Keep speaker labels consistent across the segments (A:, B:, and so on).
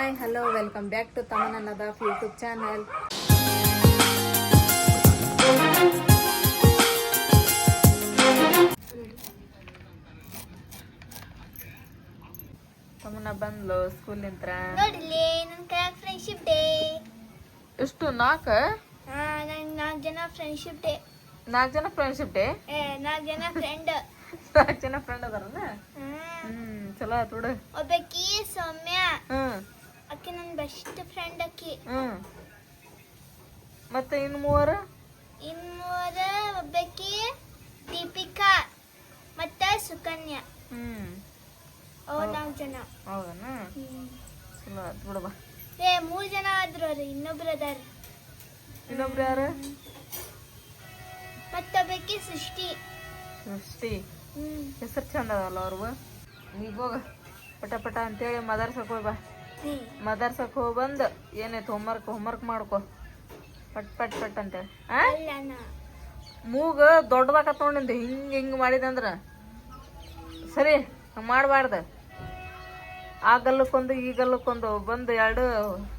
A: Hi hello welcome back to Taman Nadaf YouTube channel ತಮ್ಮನ ಬಂದ್ಲು ಸ್ಕೂಲಿಂತ್ರ
B: ನಿಂತ ಫ್ರೆಂಡ್ಶಿಪ್ ಡೇ
A: ಎಷ್ಟು ನಾಲ್ಕ?
B: ನಂಗೆ ನಾಲ್ಕು ಜನ ಫ್ರೆಂಡ್ಶಿಪ್ ಡೇ
A: ನಾಲ್ಕು ಜನ ಫ್ರೆಂಡ್ಶಿಪ್ ಡೇ
B: ಏ ನಾಲ್ಕು ಜನ ಫ್ರೆಂಡ್
A: ನಾಲ್ಕು ಜನ ಫ್ರೆಂಡ್ ಅದಾರನ? ಹ್ಮ್. ಚಲೋ ಆತ್ ಬಿಡು.
B: ಒಬ್ಬಕಿ ಸೌಮ್ಯ.
A: ಹ್ಮ್.
B: ಆಕಿ ನನ್ನ ಬೆಸ್ಟ್ ಫ್ರೆಂಡ್ ಅಕ್ಕಿ
A: ಹ್ಮ್. ಮತ್ತೆ ಇನ್ನು ಮೂವರು?
B: ಮೂವರ ಒಬ್ಬಾಕಿ ದೀಪಿಕಾ ಮತ್ತೆ ಸುಕನ್ಯಾ.
A: ಹ್ಮ್.
B: ಅವ್ ನಾಲ್ಕು ಜನ.
A: ಹೌದನಾ. ಚಲೋ ಬಾ.
B: ಏ ಮೂರು ಜನ ಆದ್ರು ಅವ್ರು ಇನ್ನೊಬ್ರು ಅದಾರ.
A: ಇನ್ನೊಬ್ರು ಯಾರು?
B: ಮತ್ತೊಬ್ಬಾಕಿ ಸೃಷ್ಟಿ.
A: ಸೃಷ್ಟಿ?
B: ಹ್ಮ್.
A: ಹೆಸರು ಚಂದ ಅದಲ್ಲ ಅವ್ರಿಗೂ ಈಗ ಹೋಗ. ಪಟ ಪಟ ಅಂತೇಳಿ ಮದರ್ಸಕ್ಕೆ ಹೋಗಿ ಬಾ. ಮದರ್ಸಕ್ ಹೋಗಿ ಬಂದು. ಏನೈತೆ ಹೋಮ್ವರ್ಕ್ ಹೋಮ್ವರ್ಕ್ ಮಾಡ್ಕೊ. ಪಟ್ ಪಟ್ ಪಟ್ ಅಂತೇಳಿ. ಮೂಗ ದೊಡ್ಡದಾಕತ್ ನೋಡಿಂದ ಹಿಂಗ್ ಹಿಂಗ್ ಮಾಡಿದಂದ್ರ ಸರಿ ಮಾಡಬಾರ್ದ. ಆ ಗಲ್ಲಕ್ಕೊಂದು ಈ ಗಲ್ಲಕ್ಕೊಂದು ಬಂದು ಎರಡು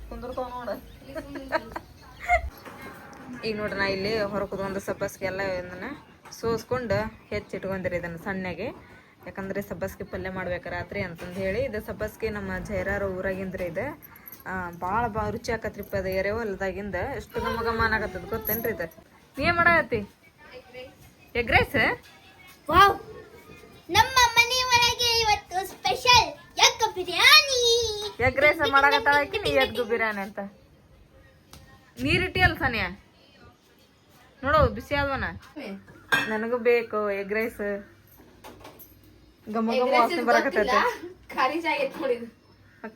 A: ಕುಂದ್ರತಾವ ನೋಡ. ಈಗ ನೋಡ್ರಿ ನಾ ಇಲ್ಲಿ ಹೊರ ಒಂದು ಸಬ್ಬಸ್ಗೆ ಎಲ್ಲ ಇದನ್ನ ಸೋಸ್ಕೊಂಡು ಹೆಚ್ಚಿಟ್ಕೊಂಡಿರಿ ಇದನ್ನು ಸಣ್ಣಗೆ. ಯಾಕಂದ್ರೆ ಸಬ್ಬಸ್ಗೆ ಪಲ್ಯ ಮಾಡ್ಬೇಕು ರಾತ್ರಿ ಅಂತಂದು ಹೇಳಿ. ಇದು ಸಬ್ಬಸ್ಗೆ ನಮ್ಮ ಜೈರಾರ ಊರಾಗಿಂದ್ರೆ ಇದೆ. ಭಾಳ ಭಾಳ ರುಚಿ ಆಕತ್ರಿಪ್ಪ ಅದು ಎರೆ ಹೊಲದಾಗಿಂದ. ಎಷ್ಟು ನಮಗೆ ಮಾನಾಗತ್ತದ ಆಗತ್ತದ ಗೊತ್ತೇನ್ರಿ ಇದು? ನೀ ಏನ್ ಮಾಡಾಕತ್ತಿ? Egg rice
B: wow! ನಮ್ಮ ಮನೆ ಒಳಗೆ ಇವತ್ತು special egg biryani.
A: Egg rice ಮಾಡಾಕತ್ತಾಳ ಆಕಿ? ನೀ ಎಗ್ ಬಿರಿಯಾನಿ ಅಂತ. ನೀರಿಟ್ಟಿಯಲ್ಲ ಸನಿಯ ನೋಡು ಬಿಸಿ ಆದ್ವನ? ನನಗೂ ಬೇಕು ಎಗ್ ರೈಸ್ ಗಮ ಗಮ ವಾಸನೆ ಬರಾಕತ್ತೈತಿ.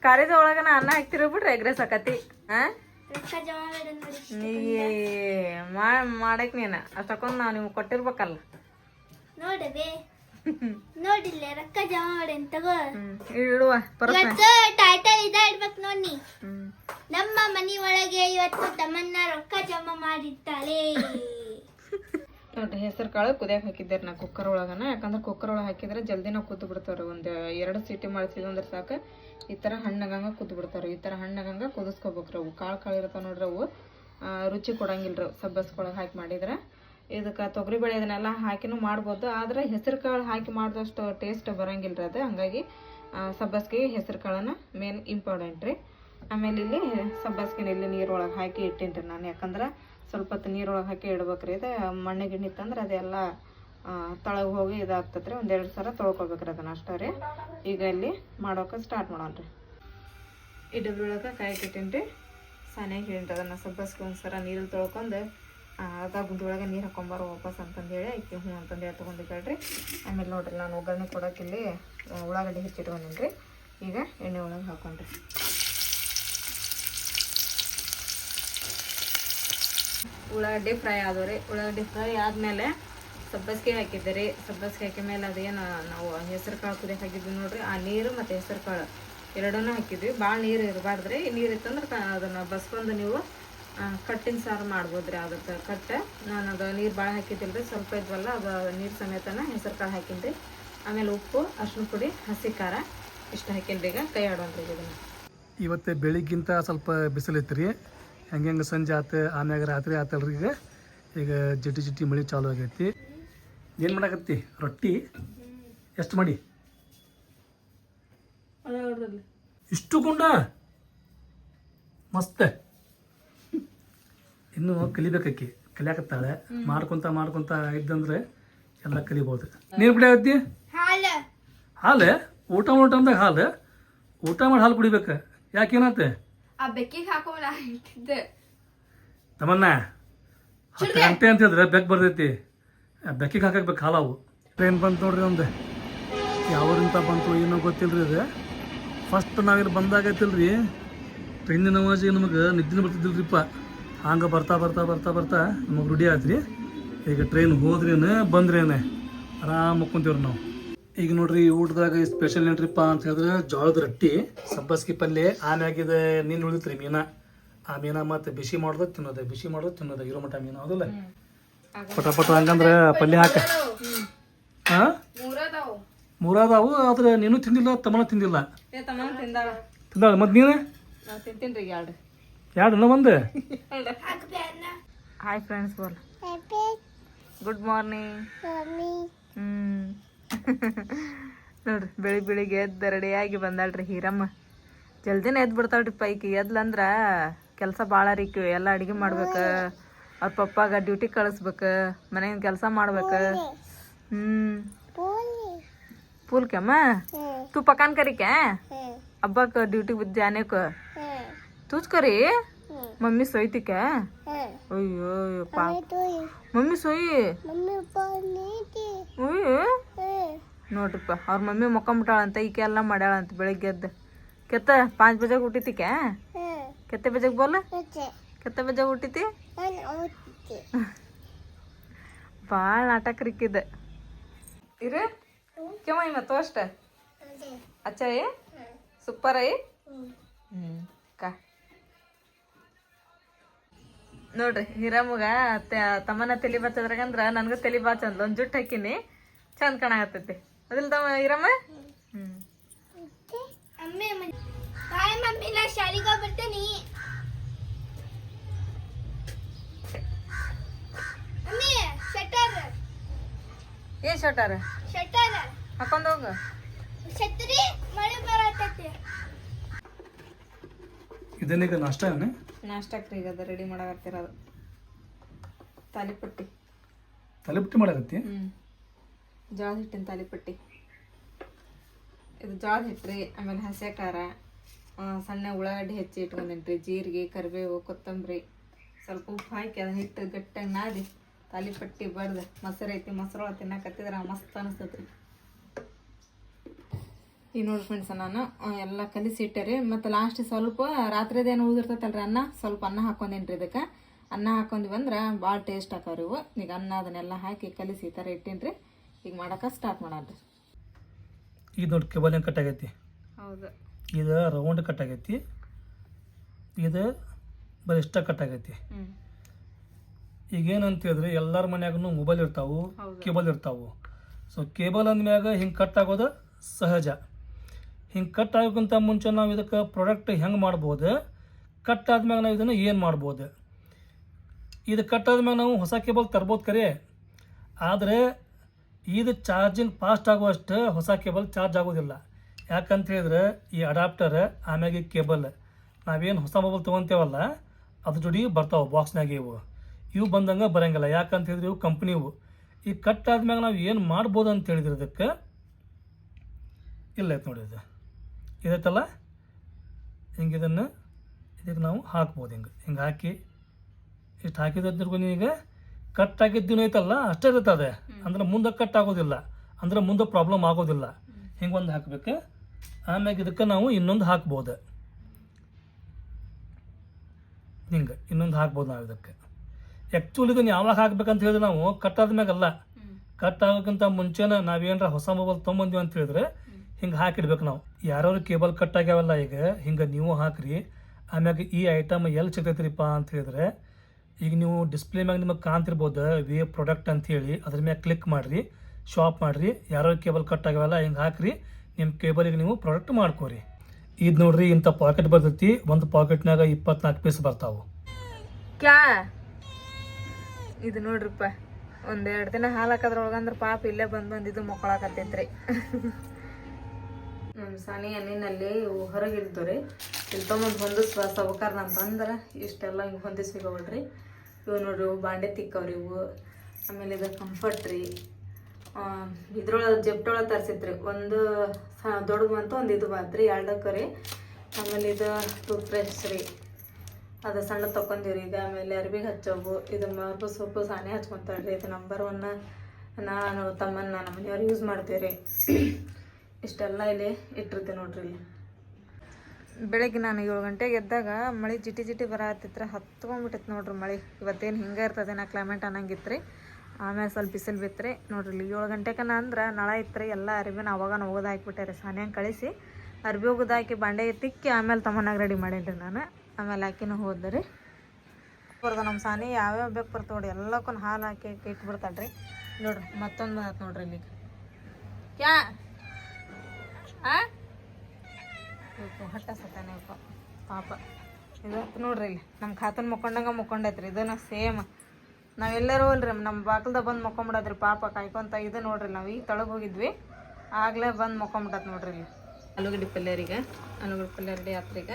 A: ಕಾಲೇಜ್ ಒಳಗನ ಅನ್ನ ಹಾಕ್ತಿರೋ ಬಿಡ್ರಿ ಎಗ್ ರೈಸ್ ಆಕತಿ ಹಾ
B: ರೊಕ್ಕ ಜಮಾ ಮಾಡು ನೋಡಿ
A: ನೀ ಮಾ- ಮಾಡಕ್ ನೀನ. ಅಷ್ಟಕ್ಕೊಂದು ನಾವು ನಿಮ್ಗೆ ಕೊಟ್ಟಿರ್ಬೇಕಲ್ಲ.
B: ನೋಡಬೇ ನೋಡಿಲ್ಲ ರೊಕ್ಕ ಜಮಾ ಮಾಡಿ ತಗೋ.
A: ಇಡುವ
B: ಇವತ್ತು ಟೈಟಲ್ ಇದ ಇಡ್ಬೇಕು ನೋಡಿ ನಮ್ಮ ಮನಿ ಒಳಗೆ ಇವತ್ತು ತಮ್ಮನ್ನ ರೊಕ್ಕ ಜಮಾ ಮಾಡಿರ್ತಾಳೆ
A: ನೋಡ್ರಿ, ಹೆಸರು ಕಾಳು ಕುದಿಯಕ್ ಹಾಕಿದ್ದೆ ನಾ ಕುಕ್ಕರ್ ಒಳಗನ. ಯಾಕಂದ್ರೆ ಕುಕ್ಕರ್ ಒಳಗೆ ಹಾಕಿದ್ರೆ ಜಲ್ದಿನ ಕುದ್ದು ಬಿಡ್ತಾವ್ರಿ. ಒಂದು ಎರಡು ಸೀಟಿ ಮಾಡಿಸಿದ್ವಿ ಅಂದ್ರೆ ಸಾಕು. ಈ ಥರ ಹಣ್ಣಗಂಗೆ ಕುದ್ದು ಬಿಡ್ತಾವ್ರಿ. ಈ ಥರ ಹಣ್ಣಗಂಗ ಕುದಿಸ್ಕೋಬೇಕ್ರಿ ಅವು. ಕಾಳು ಕಾಳು ಇರ್ತಾವೆ ನೋಡ್ರಿ ಅವು. ರುಚಿ ಕೊಡಂಗಿಲ್ರಿ ಸಬ್ಬಸ್ಕೊಳಗೆ ಹಾಕಿ ಮಾಡಿದ್ರೆ. ಇದಕ್ಕೆ ತೊಗರಿಬೇಳೆ ಇದನ್ನೆಲ್ಲ ಹಾಕಿನೂ ಮಾಡ್ಬೋದು. ಆದ್ರೆ ಹೆಸರು ಕಾಳು ಹಾಕಿ ಮಾಡಿದಷ್ಟು ಟೇಸ್ಟ್ ಬರಂಗಿಲ್ರಿ ಅದು. ಹಂಗಾಗಿ ಸಬ್ಬಸ್ಗೆ ಹೆಸರು ಕಾಳನ್ನು ಮೇನ್ ಇಂಪಾರ್ಟೆಂಟ್ ರೀ. ಆಮೇಲೆ ಇಲ್ಲಿ ಸಬ್ಬಸ್ಗಿನ ಇಲ್ಲಿ ನೀರೊಳಗೆ ಹಾಕಿ ಇಟ್ಟಿನಿ ರೀ ನಾನು. ಯಾಕಂದ್ರೆ ಸ್ವಲ್ಪ ಹೊತ್ತು ನೀರೊಳಗೆ ಹಾಕಿ ಇಡ್ಬೇಕ್ರಿ. ಅದು ಮಣ್ಣೆ ಗಿಣ್ಣಿ ತಂದ್ರೆ ಅದೆಲ್ಲ ತಳಗೆ ಹೋಗಿ ಇದಾಗ್ತದೆ ರೀ ಒಂದೆರಡು ಸಲ ತೊಳ್ಕೊಬೇಕ್ರಿ ಅದನ್ನು ಅಷ್ಟೇ ರೀ. ಈಗ ಇಲ್ಲಿ ಮಾಡೋಕೆ ಸ್ಟಾರ್ಟ್ ಮಾಡೋಣ ರೀ ಈ ಡಬ್ಬಿ ಒಳಗೆ ಕಾಯಿ ಕಟ್ಟಿನಿ ರೀ ಸಾನಿಯಾಗಿ ಹೇಳಿನಿ ಅದನ್ನು ಸಬ್ಬಸ್ಗೆ ಒಂದು ಸಲ ನೀರಲ್ಲಿ ತೊಳ್ಕೊಂಡು ಅರ್ಧ ಗುಂಡಿ ನೀರು ಹಾಕೊಂಬಾರ ವಾಪಸ್ ಅಂತಂದು ಹೇಳಿ ಆಕೆ ಹ್ಞೂ ಅಂತಂದು ಹೇಳಿ ತೊಗೊಂಡಿದ್ದಾಳ್ರಿ. ಆಮೇಲೆ ನೋಡಿರಿ, ನಾನು ಒಗ್ಗರಣೆ ಕೊಡೋಕೆ ಇಲ್ಲಿ ಉಳ್ಳಾಗಡ್ಡಿ ಹೆಚ್ಚಿಟ್ಕೊಂಡಿನಿ ರೀ ಈಗ ಎಣ್ಣೆ ಒಳಗೆ ಹಾಕೊಂಡ್ರಿ. ಉಳ್ಳಾಗಡ್ಡಿ ಫ್ರೈ ಆದವ್ರಿ. ಉಳ್ಳಾಗಡ್ಡಿ ಫ್ರೈ ಆದಮೇಲೆ ಸಬ್ಬಸ್ಗೆ ಹಾಕಿದ್ದೆ ರೀ ಸಬ್ಬಸ್ಗೆ ಹಾಕಿದ ಮೇಲೆ ಅದೇನು ನಾವು ಹೆಸರು ಕಾಳು ಕುದಿಯಕ್ಕೆ ಹಾಕಿದ್ವಿ ನೋಡ್ರಿ. ಆ ನೀರು ಮತ್ತು ಹೆಸರು ಕಾಳು ಎರಡನ್ನೂ ಹಾಕಿದ್ವಿ. ಭಾಳ ನೀರು ಇರಬಾರ್ದು ರೀ ನೀರು ಇತ್ತಂದ್ರೆ ಅದನ್ನು ಬಸ್ಕೊಂಡು ನೀವು ಕಟ್ಟಿನ ಸಾರು ಮಾಡ್ಬೋದು ರೀ ಅದಕ್ಕೆ ಕಟ್ಟ. ನಾನು ಅದು ನೀರು ಭಾಳ ಹಾಕಿದ್ದಿಲ್ಲ ರೀ ಸ್ವಲ್ಪ ಇದ್ವಲ್ಲ ಅದು ನೀರು ಸಮೇತನ ಹೆಸರು ಕಾಳು ಹಾಕಿದ್ರಿ ಆಮೇಲೆ ಉಪ್ಪು ಅರ್ಶಿನ ಪುಡಿ, ಹಸಿ ಖಾರ ಇಷ್ಟು ಹಾಕಿಲ್ಲ ಈಗ ಕೈ ಆಡೋಣ್ರಿ ಇದನ್ನು.
C: ಇವತ್ತು ಬೆಳಿಗ್ಗಿಂತ ಸ್ವಲ್ಪ ಬಿಸಿಲಿತ್ತು ರೀ ಹೆಂಗೆ ಹೆಂಗೆ ಸಂಜೆ ಆತು ಆಮ್ಯಾಗ ರಾತ್ರಿ ಆತಲ್ರಿ ಈಗ. ಈಗ ಜಿಟಿ ಜಿಟಿ ಮಳೆ ಚಾಲು ಆಗೈತಿ. ಏನು ಮಾಡಾಕತ್ತಿ? ರೊಟ್ಟಿ? ಎಷ್ಟು ಮಾಡಿ? ಇಷ್ಟು ಗುಂಡ? ಮಸ್ತ್. ಇನ್ನೂ ಕಲಿಬೇಕಕ್ಕಿ. ಕಲಿಯಾಕತ್ತಾಳೆ. ಮಾಡ್ಕೊಂತ ಮಾಡ್ಕೊಂತ ಇದ್ದಂದ್ರೆ ಎಲ್ಲ ಕಲಿಬೋದು. ನೀರು ಕುಡಿಯಾಕತ್ತಿ
B: ಹಾಲು.
C: ಹಾಲೆ? ಊಟ ಮಾಡೋ ಟೈಮ್ದಾಗ ಹಾಲು? ಊಟ ಮಾಡಿ ಹಾಲು ಕುಡಿಬೇಕು. ಯಾಕೇನಾತ
D: ಆ ಬೆಕ್ಕಿಗೆ ಹಾಕೊಂಡ್ ಇಟ್ಟಿದ್ದೆ
C: ತಮ್ಮನ್ನ ಹತ್ತು ಗಂಟೆ ಅಂತ ಹೇಳಿದ್ರೆ ಬೆಕ್ ಬರ್ತೈತಿ. ಆ ಬೆಕ್ಕಿಗೆ ಬೇಕು ಹಾಲವು ಟ್ರೈನ್ ಬಂತು ನೋಡ್ರಿ ಒಂದು. ಯಾವ್ರಿಂದ ಬಂತು ಏನೋ ಗೊತ್ತಿಲ್ರಿ ಇದು. ಫಸ್ಟ್ ನಾವಿಲ್ಲಿ ಬಂದಾಗೈತಿಲ್ರಿ. ಟ್ರೈನಿನ ಅವಾಜಿ ನಮಗೆ ನಿದ್ದೆ ಬರ್ತಿದ್ದಿಲ್ರಿಪ್ಪ. ಹಂಗೆ ಬರ್ತಾ ಬರ್ತಾ ಬರ್ತಾ ಬರ್ತಾ ನಮಗೆ ರೂಢಿ ರೀ ಈಗ ಟ್ರೈನ್ ಹೋದ್ರೇನು ಬಂದ್ರೇನೆ? ಆರಾಮ್ ಕುಂತೀವ್ರಿ ನಾವು. ಈಗ ನೋಡ್ರಿ ಊಟದಾಗ ಸ್ಪೆಷಲ್ ಏನ್ರಿಪ್ಪ ಅಂತ ಹೇಳಿದ್ರೆ ಜೋಳದ ರೊಟ್ಟಿ ಸಬ್ಬಸ್ಗಿ ಪಲ್ಯ ಆಮ್ಯಾಗಿದ ನೀನು ಉಳಿದ್ರಿ ಮೀನಾ. ಆ ಮೀನಾ ಮತ್ತೆ ಬಿಸಿ ಮಾಡೋದು ತಿನ್ನೋದು ಬಿಸಿ ಮಾಡೋದು ತಿನ್ನೋದು ಇರೋ ಮಟ ಮೀನು ಹೌದಲ್ಲ? ಪಟ ಪಟ ಹಂಗಂದ್ರೆ ಪಲ್ಯ ಹಾಕ. ಹಾ? ಮೂರದಾವು ಆದ್ರೆ ನೀನು ತಿಂದಿಲ್ಲ ತಮ್ಮನ ತಿಂದಿಲ್ಲ?
A: ತಮ್ಮ ತಿಂದಾಳ.
C: ತಿಂದಾಳ ಮತ್ತೆ ನೀನು?
A: ಎರಡು.
C: ಒಂದು?
A: ಹಾಯ್ ಫ್ರೆಂಡ್ಸ್ ಬೋಲ್. Good morning hmm. ನೋಡ್ರಿ ಬೆಳಿಗ್ಗೆ ಬೆಳಿಗ್ಗೆ ಎದ್ದ ರೆಡಿಯಾಗಿ ಬಂದಾಳ್ರಿ ಹೀರಮ್ಮ. ಜಲ್ದಿನೇ ಎದ್ದು ಬಿಡ್ತಾಳ್ರಿ ಪೈಕಿ. ಎದ್ಲಂದ್ರ ಕೆಲಸ ಭಾಳ ರೀಕಿ ಎಲ್ಲ ಅಡುಗೆ ಮಾಡ್ಬೇಕು ಅವ್ರ ಪಪ್ಪಾಗ ಡ್ಯೂಟಿ ಕಳಿಸ್ಬೇಕು ಮನೆಯಿಂದ ಕೆಲಸ ಮಾಡ್ಬೇಕು. ಹ್ಞೂ ಪೂಲ್ಕಮ್ಮ ತು ಪಕಾನ್ ಕರಿಕೆ ಡ್ಯೂಟಿ ಡ್ಯೂಟಿಗೆ ಜಾನೇಕ ತೂಚ್ಕರಿ ಮಮ್ಮಿ ಸೊಯ್ತಿಕ ಅಯ್ಯೋ ಪಾಪ. ಮಮ್ಮಿ ಸೋಯಿ? ಅಯ್ಯೋ. ನೋಡ್ರಿಪ್ಪ, ಅವ್ರ ಮಮ್ಮಿ ಮೊಕ್ಕೊಂಬಿಟ್ಟಾಳಂತ ಈಕೆ ಎಲ್ಲ ಮಾಡ್ಯಾಳಂತ ಬೆಳಿಗ್ಗೆ ಎದ್ದು. ಕೆತ್ತ, ಪಾಂಚ್ ಬಜೆಗೆ ಹುಟ್ಟಿತಿ ಕೆತ್ತ ಬಜೆಗೆ ಬೋಲ ಕೆತ್ತ ಬಜೆಗೆ ಹುಟ್ಟಿತಿ? ಭಾಳ ನಾಟಕ ರಿಕ್ಕಿದೆ ಇರು. ಕೆಮ್ಮ ಇಮ್ಮ ತೋಷ್ಟ ಅಚ್ಚ ಏ? ಸೂಪರ್ ಐ ಹ್ಞೂ ನೋಡ್ರಿ ಹಿರಮ್ಮಗ ತಮ್ಮನ ತಲಿ ಬಾಚದ್ರಾಗಂದ್ರ ನನ್ಗ ತಲೆ ಬಾಚಂದ್ ಒಂದ್ ಜುಟ್ಟು ಹಾಕಿನಿ. ಚಂದ ಕಾಣಾಕತ್ತೈತಿ. ಅದಿಲ್ಲ ತಮ್ಮ ಹಿರಮ್ಮ ಹ್ಮ್.
B: ಅಮ್ಮೆ ಬಾಯ್ ಮಮ್ಮಿ ನಾ ಶಾಲಿಗೆ ಬರ್ತೀನಿ ಮಮ್ಮಿ ಶಟರ್
A: ಏ ಶೋಟಾರ
B: ಶಟರ್
A: ಹಾಕೊಂಡ್ ಹೋಗು.
B: ಛತ್ರಿ ಮಳೆ ಬರತೈತಿ.
C: ಇದನ್ನೀಗ ನಾಷ್ಟ ಏನೇ
A: ನಾಷ್ಟಕ್ಕೆ ಈಗ ಅದ ರೆಡಿ ಮಾಡಕತ್ತಿರೋದು. ತಾಲಿಪಟ್ಟಿ.
C: ತಲೆಪಟ್ಟಿ ಮಾಡಕತ್ತಿ?
A: ಹ್ಮ್. ಜೋಳದ ಹಿಟ್ಟಿನ ತಾಲಿಪಟ್ಟಿ. ಇದು ಜೋಳದ ಹಿಟ್ರಿ, ಆಮೇಲೆ ಹಸೆ ಖಾರ ಸಣ್ಣ ಉಳ್ಳಾಗಡ್ಡಿ ಹೆಚ್ಚಿ ಇಟ್ಕೊಂಡೇನ್ರಿ ಜೀರಿಗೆ, ಕರಿಬೇವು, ಕೊತ್ತಂಬರಿ. ಸ್ವಲ್ಪ ಉಪ್ಪು ಹಾಕಿ ಅದನ್ನ ಹಿಟ್ಟು ಗಟ್ಟಾಗಿ ನಾದಿ, ತಾಲಿಪಟ್ಟಿ ಬಡ್ದು ಮೊಸರು ಐತಿ ಮೊಸರೊಳಗೆ ತಿನ್ನಕತ್ತಿದ್ರೆ ಮಸ್ತ್ ಅನಿಸ್ತೈತ್ರಿ. ಈ ನೋಡಿ ಫ್ರೆಂಡ್ಸ್ ನಾನು ಎಲ್ಲ ಕಲಿಸಿ ಇಟ್ಟೇರಿ. ಮತ್ತು ಲಾಸ್ಟ್ ಸ್ವಲ್ಪ ರಾತ್ರಿದೇನು ಉಳಿದಿರ್ತೈತಲ್ರಿ ಅನ್ನ, ಸ್ವಲ್ಪ ಅನ್ನ ಹಾಕೊಂಡೇನ್ರಿ ಇದಕ್ಕೆ. ಅನ್ನ ಹಾಕೊಂಡ್ವಿ ಅಂದ್ರೆ ಭಾಳ ಟೇಸ್ಟ್ ಹಾಕವ್ರಿ ಇವು. ಈಗ ಅನ್ನ ಅದನ್ನೆಲ್ಲ ಹಾಕಿ ಕಲಿಸಿ ಈ ಥರ ಇಟ್ಟೇನ್ರಿ. ಈಗ ಮಾಡಕ್ಕೆ ಸ್ಟಾರ್ಟ್ ಮಾಡೋಣ
C: ಇದು ನೋಡಿ ಕೇಬಲ್ ಕಟ್ ಆಗೈತಿ?
A: ಹೌದು.
C: ಇದು ರೌಂಡ್ ಕಟ್ ಆಗೈತಿ. ಇದು ಬರೀ ಇಷ್ಟ ಕಟ್ ಆಗೈತಿ. ಈಗೇನಂತ ಹೇಳಿದ್ರೆ ಎಲ್ಲರ ಮನ್ಯಾಗೂ ಮೊಬೈಲ್ ಇರ್ತಾವು ಕೇಬಲ್ ಇರ್ತಾವು. ಸೊ ಕೇಬಲ್ ಅಂದ್ಮ್ಯಾಗ ಹಿಂಗೆ ಕಟ್ ಆಗೋದು ಸಹಜ. ಹಿಂಗೆ ಕಟ್ ಆಗೋಕ್ಕಿಂತ ಮುಂಚೆ ನಾವು ಇದಕ್ಕೆ ಪ್ರಾಡಕ್ಟ್ ಹೆಂಗೆ ಮಾಡ್ಬೋದು ಕಟ್ ಆದ್ಮ್ಯಾಗ ನಾವು ಇದನ್ನು ಏನು ಮಾಡ್ಬೋದು. ಇದು ಕಟ್ ಆದ್ಮ್ಯಾಗ ನಾವು ಹೊಸ ಕೇಬಲ್ ತರ್ಬೋದು ಕರೆ. ಆದರೆ ಇದು ಚಾರ್ಜಿಂಗ್ ಫಾಸ್ಟ್ ಆಗುವಷ್ಟು ಹೊಸ ಕೇಬಲ್ ಚಾರ್ಜ್ ಆಗೋದಿಲ್ಲ ಯಾಕಂತ ಹೇಳಿದ್ರೆ ಈ ಅಡಾಪ್ಟರ್, ಆಮ್ಯಾಗ ಕೇಬಲ್, ನಾವೇನು ಹೊಸ ಮೊಬೈಲ್ ತೊಗೊತೇವಲ್ಲ, ಅದ್ರ ಜೋಡಿ ಬರ್ತಾವೆ, ಬಾಕ್ಸ್ನಾಗ ಇವು. ಇವು ಬಂದಂಗೆ ಬರಂಗಿಲ್ಲ. ಯಾಕಂತ ಹೇಳಿದ್ರೆ ಇವು ಕಂಪ್ನಿವು ಈ ಕಟ್ ಆದ್ಮ್ಯಾಗ ನಾವು ಏನು ಮಾಡ್ಬೋದು ಅಂತ ಹೇಳಿದ್ರೆ ಇದಕ್ಕೆ? ಇಲ್ಲ ಐತೆ ನೋಡಿ ಇದು. ಇದೈತಲ್ಲ? ಹಿಂಗೆ ಇದನ್ನು ಇದಕ್ಕೆ ನಾವು ಹಾಕ್ಬೋದು ಹಿಂಗೆ. ಹಿಂಗೆ ಹಾಕಿ ಇಷ್ಟು ಹಾಕಿದ್ದು ಈಗ ಕಟ್ ಆಗಿದ್ದು ಐತಲ್ಲ ಅಷ್ಟೇ ಇರ್ತದೆ ಅಂದ್ರೆ ಮುಂದೆ ಕಟ್ ಆಗೋದಿಲ್ಲ ಅಂದ್ರೆ ಮುಂದೆ ಪ್ರಾಬ್ಲಮ್ ಆಗೋದಿಲ್ಲ. ಹಿಂಗೆ ಒಂದು ಹಾಕ್ಬೇಕು. ಆಮ್ಯಾಗ ಇದಕ್ಕೆ ನಾವು ಇನ್ನೊಂದು ಹಾಕ್ಬೋದು. ಹಿಂಗೆ ಇನ್ನೊಂದು ಹಾಕ್ಬೋದು ನಾವು ಇದಕ್ಕೆ. ಆ್ಯಕ್ಚುಲಿ ಇದನ್ನು ಯಾವಾಗ ಹಾಕ್ಬೇಕಂತ ಹೇಳಿದ್ರೆ ನಾವು ಕಟ್ ಆದ್ಮ್ಯಾಗಲ್ಲ ಕಟ್ ಆಗೋಕ್ಕಿಂತ ಮುಂಚೆನ ನಾವೇನಾರ ಹೊಸ ಮೊಬೈಲ್ ತೊಗೊಂಬಂದಿವಿ ಅಂತ ಹೇಳಿದ್ರೆ ಹಿಂಗೆ ಹಾಕಿಡ್ಬೇಕು ನಾವು. ಯಾರ್ಯಾರು ಕೇಬಲ್ ಕಟ್ ಆಗ್ಯಾವಲ್ಲ ಈಗ ಹಿಂಗೆ ನೀವು ಹಾಕ್ರಿ. ಆಮ್ಯಾಗ ಈ ಐಟಮ್ ಎಲ್ಲಿ ಸಿಗ್ತೈತ್ರಿಪ್ಪ ಅಂತ ಹೇಳಿದ್ರೆ ಈಗ ನೀವು ಡಿಸ್ಪ್ಲೇ ಮ್ಯಾಗ ನಿಮಗೆ ಕಾಣ್ತಿರ್ಬೋದು ವಿ ಪ್ರಾಡಕ್ಟ್ ಅಂತ ಹೇಳಿ ಅದ್ರ ಮ್ಯಾಗ ಕ್ಲಿಕ್ ಮಾಡಿರಿ ಶಾಪ್ ಮಾಡಿರಿ ಯಾರೋ ಕೇಬಲ್ ಕಟ್ ಆಗ್ಯಾವಲ್ಲ ಹಿಂಗೆ ಹಾಕ್ರಿ ನಿಮ್ಮ ಕೇಬಲಿಗೆ ನೀವು ಪ್ರಾಡಕ್ಟ್ ಮಾಡ್ಕೋರಿ. ಇದು ನೋಡ್ರಿ ಇಂಥ ಪಾಕೆಟ್ ಬರ್ತೈತಿ ಒಂದು ಪಾಕೆಟ್ನಾಗ ಇಪ್ಪತ್ನಾಲ್ಕು ಪೀಸ್ ಬರ್ತಾವೆ.
A: ಕ್ಯಾ? ಇದು ನೋಡ್ರಿಪ್ಪ ಒಂದೆರಡು ದಿನ ಹಾಲು ಹಾಕೋದ್ರೊಳಗಂದ್ರೆ ಪಾಪ ಇಲ್ಲೇ ಬಂದು ಬಂದಿದ್ದು ಮಕ್ಕಳಾಕತ್ತೈತ್ರಿ. ನಮ್ಮ ಸಾನಿ ಹಣ್ಣಿನಲ್ಲಿ ಹೊರಗೆ ಇರ್ತವ್ರಿ. ಇಲ್ಲಿ ತೊಗೊಂಡು ಸವಕಾರ ಸಬಕಾರ್ನ ಅಂತಂದ್ರೆ ಇಷ್ಟೆಲ್ಲ ಹಿಂಗೆ ಹೊಂದಿಸಿ ಹೋಗ್ರಿ ಇವು ನೋಡ್ರಿ ಬಾಂಡೆ ತಿಕ್ಕವ್ರಿ ಇವು. ಆಮೇಲೆ ಇದು ಕಂಫರ್ಟ್ ರೀ. ಇದ್ರೊಳಗೆ ಜೆಪ್ಟೊಳ ತರಿಸಿದ್ರಿ ಒಂದು ದೊಡ್ಡ ಬಂತು, ಒಂದು ಇದು ಬಂತ್ರಿ ಎರಡಕ್ಕೆ ರೀ. ಆಮೇಲೆ ಇದು ಟೂತ್ ಬ್ರಷ್ ರೀ. ಅದು ಸಣ್ಣ ತಗೊಂಡಿವ್ರಿ ಈಗ ಆಮೇಲೆ ಅರ್ಬಿಗೆ ಹಚ್ಚೋವು. ಇದು ಮರ್ಬು ಸೊಪ್ಪು ಸಾನೆ ಹಚ್ಕೊತಾಳ್ರಿ. ಇದು ನಂಬರ್ ಒನ್ ನಾನು ತಮ್ಮನ್ನ ನಮ್ಮ ಮನೆಯವ್ರು ಯೂಸ್ ಮಾಡ್ತೀವಿ ರೀ ಇಷ್ಟೆಲ್ಲ ಇಲ್ಲಿ ಇಟ್ಟಿರ್ತೀವಿ ನೋಡ್ರಿ ಇಲ್ಲಿ. ಬೆಳಗ್ಗೆ ನಾನು ಏಳು ಗಂಟೆಗೆ ಎದ್ದಾಗ ಮಳೆ ಜಿಟಿ ಜಿಟಿ ಬರತ್ತಿತ್ರ ಹತ್ಕೊಂಡ್ಬಿಟ್ಟಿತ್ತು ನೋಡ್ರಿ ಮಳೆ. ಇವತ್ತೇನು ಹಿಂಗೆ ಇರ್ತದೆ ನಾ ಕ್ಲೈಮೇಟ್ ಅನ್ನಂಗಿತ್ತು ಆಮೇಲೆ ಸ್ವಲ್ಪ ಬಿಸಿಲು ಬಿತ್ತರಿ ನೋಡ್ರಿ ಇಲ್ಲಿ ಏಳು ಗಂಟೆಕನ ಅಂದ್ರೆ ನಳ ಇತ್ತು ಎಲ್ಲ ಅರಿವಿನ ಅವಾಗ ಒಗದು ಹಾಕ್ಬಿಟ್ಟೆ ರೀ. ಸಾನ್ಯಂಗೆ ಕಳಿಸಿ. ಅರ್ಬಿ ಒಗದು ಹಾಕಿ ಬಾಂಡೆ ತಿಕ್ಕಿ ಆಮೇಲೆ ತಮ್ಮನಾಗ ರೆಡಿ ಮಾಡೇನಿ ನಾನು. ಆಮೇಲೆ ಹಾಕಿನೂ ಹೋದ ರೀ. ಬರ್ದ ನಮ್ಮ ಸಾನಿ ಯಾವ್ಯಾವ ಬೇಕು ಬರ್ತ ನೋಡಿ ಎಲ್ಲಕ್ಕೂ ಹಾಲು ಹಾಕಿ ಇಟ್ಬಿಡ್ತಾಳೆ ರೀ. ನೋಡ್ರಿ ಮತ್ತೊಂದು ಬಂದತ್ ನೋಡ್ರಿ ಇಲ್ಲಿಗೆ. ಯಾ ಹೊಟ್ಟೆ ಸತ್ತಾನೆ ಪಾಪ. ಇದು ನೋಡ್ರಿ ಇಲ್ಲಿ ನಮ್ಮ ಖಾತನ್ ಮಕ್ಕೊಂಡಂಗ ರೀ ಇದನ್ನ ಸೇಮ್ ನಾವೆಲ್ಲರೂ ಅಲ್ರಿ ನಮ್ಮ ಬಾಗ್ಲದಾಗ ಬಂದು ಮಕ್ಕೊಂಬಿಡದ್ರಿ, ಪಾಪ ಕಾಯ್ಕೊಂತ ಇದು ನೋಡ್ರಿ ನಾವು, ಈಗ ತೊಳಗೆ ಹೋಗಿದ್ವಿ. ಆಗ್ಲೇ ಬಂದು ಮಕ್ಕೊಂಬಿಟ್ಟತ್ ನೋಡ್ರಿ ಇಲ್ಲಿ. ಆಲೂಗಡ್ಡೆ ಪಲ್ಯರಿಗೆ, ಆಲೂಗಡ್ಡೆ ಪಲ್ಯ ರೆಡಿ ಆತ್ರೀಗ.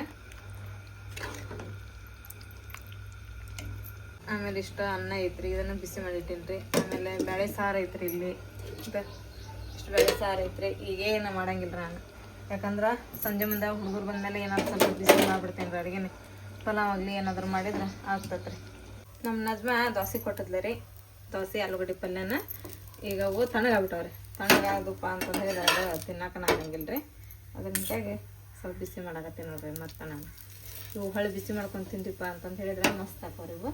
A: ಆಮೇಲೆ ಇಷ್ಟ ಅನ್ನ ಐತ್ರಿ, ಇದನ್ನು ಬಿಸಿ ಮಾಡಿಟ್ಟಿನ್ರಿ ಆಮೇಲೆ ಬೇಳೆ ಸಾರು ಐತ್ರಿ ಇಲ್ಲಿ. ಇಷ್ಟು ಬೇಳೆ ಸಾರು ಐತ್ರಿ, ಈಗೇನು ಮಾಡಂಗಿಲ್ಲ ನಾನು. ಯಾಕಂದ್ರೆ ಸಂಜೆ ಮುಂದೆ ಹುಡುಗರು ಬಂದಮೇಲೆ ಏನಾದ್ರು ಸ್ವಲ್ಪ ಬಿಸಿ ಮಾಡ್ಬಿಡ್ತೀನಿ ರೀ ಅಡುಗೆನೇ ಪಲಾವ್ ಆಗಲಿ ಏನಾದ್ರು ಮಾಡಿದ್ರೆ ಆಗ್ತೈತೆ ರೀ ನಮ್ಮ ನಜ್ಮ ದೋಸೆ ಕೊಟ್ಟದ್ಲ ರೀ, ದೋಸೆ, ಆಲೂಗಡ್ಡೆ ಪಲ್ಯನ. ಈಗ ಅವು ತಣ್ಣಗಾಗ್ಬಿಟ್ಟವ್ರಿ. ತಣ್ಣಗಾದಪ್ಪ ಅಂತಂದು ಹೇಳಿದ್ರೆ ಅದು ತಿನ್ನಕ್ಕೆ ಆಗಂಗಿಲ್ಲ ರೀ ಅದ್ರ ಹಿಂಗಾಗಿ ಸ್ವಲ್ಪ ಬಿಸಿ ಮಾಡಕತ್ತೀನಿ ನೋಡ್ರಿ ಮತ್ತೆ ನಾನು. ಇವು ಹೊಳೆ ಬಿಸಿ ಮಾಡ್ಕೊಂಡು ತಿಂತೀಪ್ಪ ಅಂತಂದು ಹೇಳಿದ್ರೆ ಮಸ್ತ್ ಹಾಕೋರಿ ಇವು.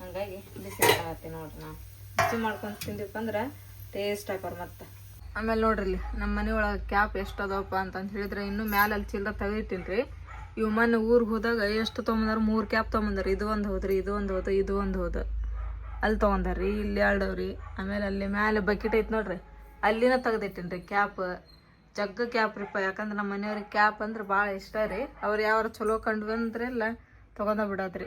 A: ಹಂಗಾಗಿ ಬಿಸಿ ಮಾಡಾಕತ್ತೀನಿ ನೋಡ್ರಿ ನಾವು ಬಿಸಿ ಮಾಡ್ಕೊಂಡು ತಿಂದಿಪ್ಪ ಅಂದ್ರೆ ಟೇಸ್ಟ್ ಹಾಕೋರು ಮತ್ತೆ. ಆಮೇಲೆ ನೋಡ್ರಿ ನಮ್ಮ ಮನೆ ಕ್ಯಾಪ್ ಎಷ್ಟು ಅದಾವಪ್ಪ ಅಂತಂದು ಹೇಳಿದ್ರೆ ಇನ್ನೂ ಮ್ಯಾಲೆ ಅಲ್ಲಿ ಚೀಲ ತೆಗಿತೀನಿ ರೀ ಇವು ಮೊನ್ನೆ ಊರಿಗೆ ಹೋದಾಗ ಎಷ್ಟು ತೊಗೊಂಬಂದಾರ? ಮೂರು ಕ್ಯಾಪ್ ತೊಗೊಂಬಂದಾರ. ಇದು ಒಂದು ಹೋದ್ರಿ ಇದು ಒಂದು ಹೋದ, ಇದು ಒಂದು ಹೋದ. ಅಲ್ಲಿ ತೊಗೊಂಡಾರ್ರಿ ಇಲ್ಲಿ ಎರಡವ್ರಿ ಆಮೇಲೆ ಅಲ್ಲಿ ಮ್ಯಾಲೆ ಬಕೆಟ್ ಐತೆ ನೋಡ್ರಿ. ಅಲ್ಲಿನ ತೆಗ್ದಿಟ್ಟಿನಿ ರೀ ಕ್ಯಾಪ್ ಜಗ್ಗ ಕ್ಯಾಪ್ ರೀಪ್ಪ ಯಾಕಂದ್ರೆ ನಮ್ಮ ಮನೆಯವ್ರಿಗೆ ಕ್ಯಾಪ್ ಅಂದ್ರೆ ಭಾಳ ಇಷ್ಟ ರೀ. ಅವ್ರು ಯಾರು ಚಲೋ ಕಂಡು ಬಂದ್ರೆಲ್ಲ ತೊಗೊಂಡ ಬಿಡೋದ್ರಿ